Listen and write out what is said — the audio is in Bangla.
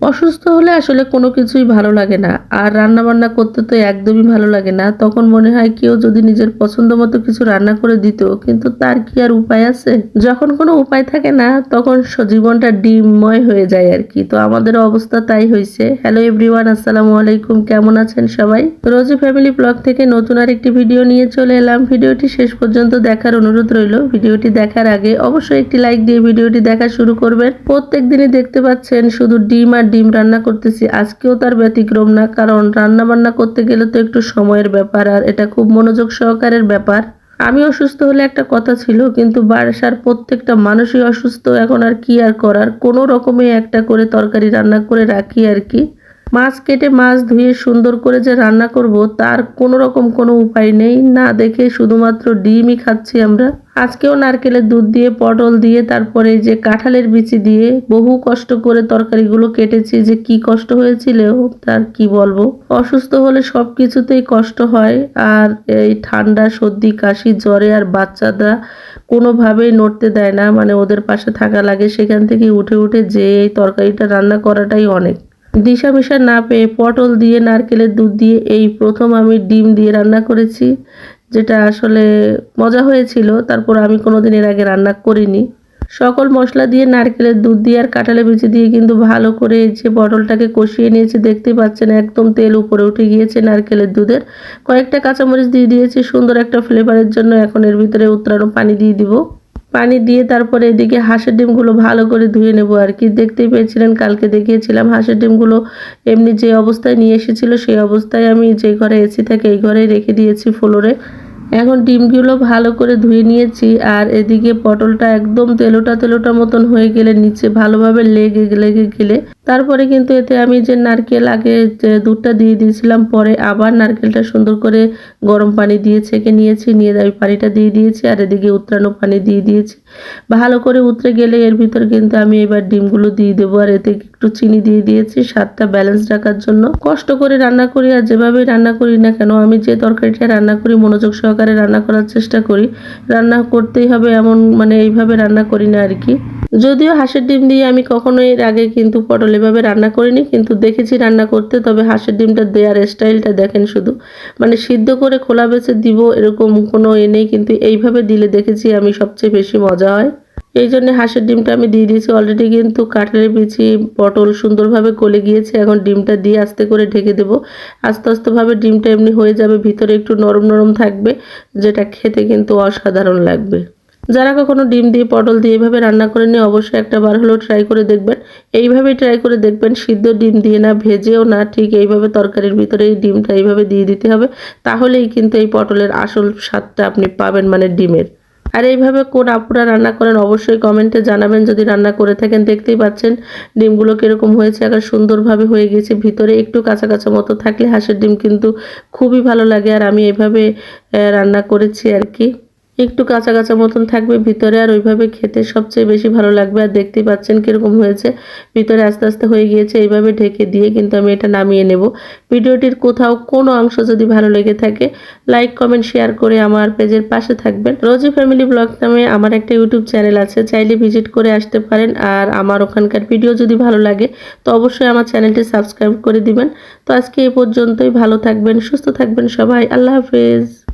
অসুস্থ হলে আসলে কোনো কিছুই ভালো লাগে না। আর রান্না বান্না করতে তো একদমই ভালো লাগে না। তখন মনে হয় কেউ যদি নিজের পছন্দ মতো কিছু রান্না করে দিত, কিন্তু তার কি আর উপায় আছে? যখন কোনো উপায় থাকে না, তখন জীবনটা ডিমময় হয়ে যায় আর কি। তো আমাদের অবস্থা তাই হয়েছে। হ্যালো এভরিওয়ান আসসালামু আলাইকুম। কেমন আছেন সবাই? রোজি ফ্যামিলি ব্লগ থেকে নতুন আর একটি ভিডিও নিয়ে চলে এলাম। ভিডিওটি শেষ পর্যন্ত দেখার অনুরোধ রইল। ভিডিওটি দেখার আগে অবশ্যই একটি লাইক দিয়ে ভিডিওটি দেখা শুরু করবেন। প্রত্যেক দিনই দেখতে পাচ্ছেন শুধু ডিম আর ডিম রান্না করতেছি, আজকেও তার ব্যতিক্রম না, কারণ রান্না বান্না করতে গেলে তো একটু সময়ের ব্যাপার, আর এটা খুব মনোযোগ সহকারের ব্যাপার। আমি অসুস্থ হলে একটা কথা ছিল, কিন্তু বাসার প্রত্যেকটা মানুষই অসুস্থ, এখন আর কি আর করার? কোনো রকমে একটা করে তরকারি রান্না করে রাখি আর কি। মাছ কেটে মাছ ধুয়ে সুন্দর করে যে রান্না করব, তার কোনো রকম কোনো উপায় নেই। না দেখে শুধুমাত্র ডিমই খাচ্ছি আমরা। আজকেও নারকেলের দুধ দিয়ে, পটল দিয়ে, তারপরে যে কাঁঠালের বিচি দিয়ে বহু কষ্ট করে তরকারিগুলো কেটেছি যে কি কষ্ট হয়েছিল, তার কি বলব? অসুস্থ হলে সব কিছুতেই কষ্ট হয়। আর এই ঠান্ডা, সর্দি, কাশি, জ্বরে আর বাচ্চারা কোনোভাবেই নড়তে দেয় না। মানে ওদের পাশে থাকা লাগে। সেখান থেকে উঠে উঠে যে এই তরকারিটা রান্না করাটাই অনেক। দিশা মিশা না পেয়ে পটল দিয়ে, নারকেলের দুধ দিয়ে এই প্রথম আমি ডিম দিয়ে রান্না করেছি, যেটা আসলে মজা হয়েছিল। তারপর আমি কোনোদিন এর আগে রান্না করিনি। সকল মশলা দিয়ে, নারকেলের দুধ দিয়ে আর কাঁঠালে বিচি দিয়ে কিন্তু ভালো করে যে পটলটাকে কষিয়ে নিয়েছি, দেখতে পাচ্ছেন একদম তেল উপরে উঠে গিয়েছে নারকেলের দুধের। কয়েকটা কাঁচামরিচ দিয়ে দিয়েছি, সুন্দর একটা ফ্লেভারের জন্য। এখন এর ভিতরে উত্তরানো পানি দিয়ে দিব। পানি দিয়ে তারপরে এদিকে হাঁসের ডিমগুলো ভালো করে ধুয়ে নেব আর কি। দেখতেই পেয়েছিলেন, কালকে দেখিয়েছিলাম হাঁসের ডিমগুলো এমনি যে অবস্থায় নিয়ে এসেছিল সেই অবস্থায় আমি যে ঘরে এসি থাকে এই ঘরে রেখে দিয়েছি ফ্লোরে। এখন ডিমগুলো ভালো করে ধুয়ে নিয়েছি আর এদিকে পটলটা একদম তেলোটা তেলোটা মতন হয়ে গেলে নিচে ভালোভাবে লেগে লেগে গেলে তারপরে কিন্তু এতে আমি যে নারকেল আগে যে দুধটা দিয়ে দিয়েছিলাম, পরে আবার নারকেলটা সুন্দর করে গরম পানি দিয়ে ছেঁকে নিয়েছি, নিয়ে আমি পানিটা দিয়ে দিয়েছি আর এদিকে উতরানো পানি দিয়ে দিয়েছি। ভালো করে উতরে গেলে এর ভিতর কিন্তু আমি এবার ডিমগুলো দিয়ে দেবো আর এতে একটু চিনি দিয়ে দিয়েছি, স্বাদটা ব্যালেন্স রাখার জন্য। কষ্ট করে রান্না করি আর যেভাবে রান্না করি না কেন, আমি যে তরকারিটা রান্না করি, মনোযোগ সহকারে রান্না করার চেষ্টা করি। রান্না করতেই হবে এমন মানে এইভাবে রান্না করি না আর কি। যদিও হাঁসের ডিম দিয়ে আমি কখনো এর আগে কিন্তু পটল এভাবে রান্না করিনি, কিন্তু দেখেছি রান্না করতে, তবে হাঁসের ডিমটা দেওয়ার স্টাইলটা দেখেন শুধু। মানে সিদ্ধ করে খোলা বেছে দিব এরকম কোনো এ নেই, কিন্তু এইভাবে দিলে দেখেছি আমি সবচেয়ে বেশি মজা হয়। এই জন্য হাঁসের ডিমটা আমি দিয়ে দিয়েছি অলরেডি কিন্তু কাঁঠালের বিচি, পটল সুন্দরভাবে গলে গিয়েছে, এখন ডিমটা দিয়ে আস্তে করে ঢেকে দেব। আস্তে আস্তেভাবে ডিমটা এমনি হয়ে যাবে, ভিতরে একটু নরম নরম থাকবে, যেটা খেতে কিন্তু অসাধারণ লাগবে। যারা কখনো ডিম দিয়ে, পটল দিয়ে এভাবে রান্না করে নিয়ে অবশ্যই একটা বার হলেও ট্রাই করে দেখবেন। এইভাবেই ট্রাই করে দেখবেন, সিদ্ধ ডিম দিয়ে না, ভেজেও না, ঠিক এইভাবে তরকারির ভিতরে এই ডিমটা এইভাবে দিয়ে দিতে হবে। তাহলেই কিন্তু এই পটলের আসল স্বাদটা আপনি পাবেন মানে ডিমের। আর এইভাবে কোন আপুরা রান্না করেন, অবশ্যই কমেন্টে জানাবেন। যদি রান্না করে থাকেন, দেখতেই পাচ্ছেন ডিমগুলো কীরকম হয়েছে এখন সুন্দরভাবে হয়ে গেছে ভিতরে একটু কাঁচা মতো থাকলে হাঁসের ডিম কিন্তু খুবই ভালো লাগে। আর আমি এইভাবে রান্না করেছি আর কি। একটু কাঁচা কাঁচা মতন থাকবে, ভিতরে আর ওইভাবে খেতে সবচেয়ে বেশি ভালো লাগবে। আর দেখতেই পাচ্ছেন কীরকম হয়েছে। ভিতরে আস্তে আস্তে হয়ে গিয়েছে, এইভাবে ঢেকে দিয়ে কিন্তু আমি এটা নামিয়ে নেব। ভিডিওটির কোথাও কোনো অংশ যদি ভালো লেগে থাকে, লাইক, কমেন্ট, শেয়ার করে আমার পেজের পাশে থাকবেন। রোজি ফ্যামিলি ব্লগ নামে আমার একটা ইউটিউব চ্যানেল আছে, চাইলে ভিজিট করে আসতে পারেন। আর আমার ওখানকার ভিডিও যদি ভালো লাগে, তো অবশ্যই আমার চ্যানেলটি সাবস্ক্রাইব করে দিবেন। তো আজকে এ পর্যন্তই, ভালো থাকবেন, সুস্থ থাকবেন সবাই। আল্লাহ হাফেজ।